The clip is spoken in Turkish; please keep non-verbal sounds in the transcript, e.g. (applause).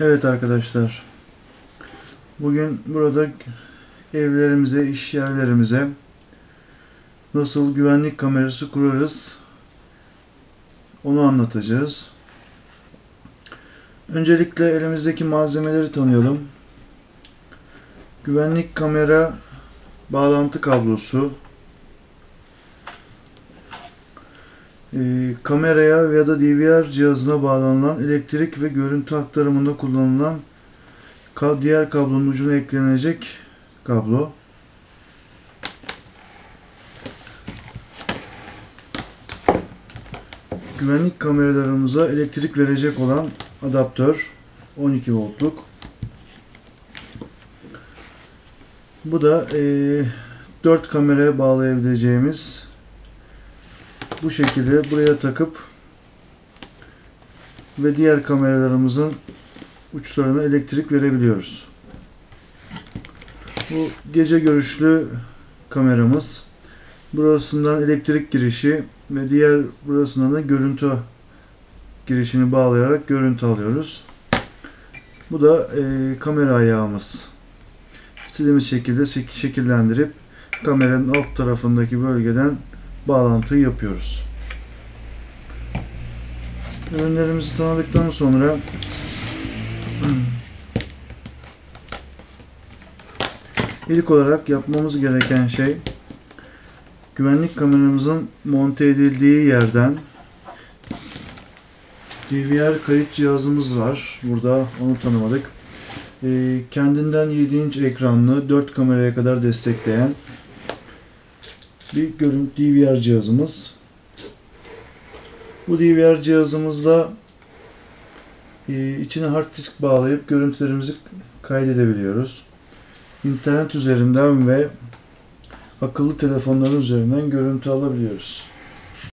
Evet arkadaşlar. Bugün burada evlerimize, iş yerlerimize nasıl güvenlik kamerası kurarız onu anlatacağız. Öncelikle elimizdeki malzemeleri tanıyalım. Güvenlik kamera bağlantı kablosu, kameraya ya da DVR cihazına bağlanılan elektrik ve görüntü aktarımında kullanılan diğer kablonun ucuna eklenecek kablo. Güvenlik kameralarımıza elektrik verecek olan adaptör 12 voltluk. Bu da eee 4 kameraya bağlayabileceğimiz bu şekilde buraya takıp ve diğer kameralarımızın uçlarına elektrik verebiliyoruz. Bu gece görüşlü kameramız. Burasından elektrik girişi ve diğer burasından da görüntü girişini bağlayarak görüntü alıyoruz. Bu da e, kamera ayağımız. İstediğimiz şekilde şek- şekillendirip kameranın alt tarafındaki bölgeden bağlantıyı yapıyoruz. Ürünlerimizi tanıdıktan sonra (clears throat) ilk olarak yapmamız gereken şey güvenlik kameramızın monte edildiği yerden DVR kayıt cihazımız var. Burada onu tanımadık. Ee, kendinden 7 inç ekranlı 4 kameraya kadar destekleyen bir görüntü DVR cihazımız. Bu DVR cihazımızda e, içine hard disk bağlayıp görüntülerimizi kaydedebiliyoruz. İnternet üzerinden ve akıllı telefonların üzerinden görüntü alabiliyoruz.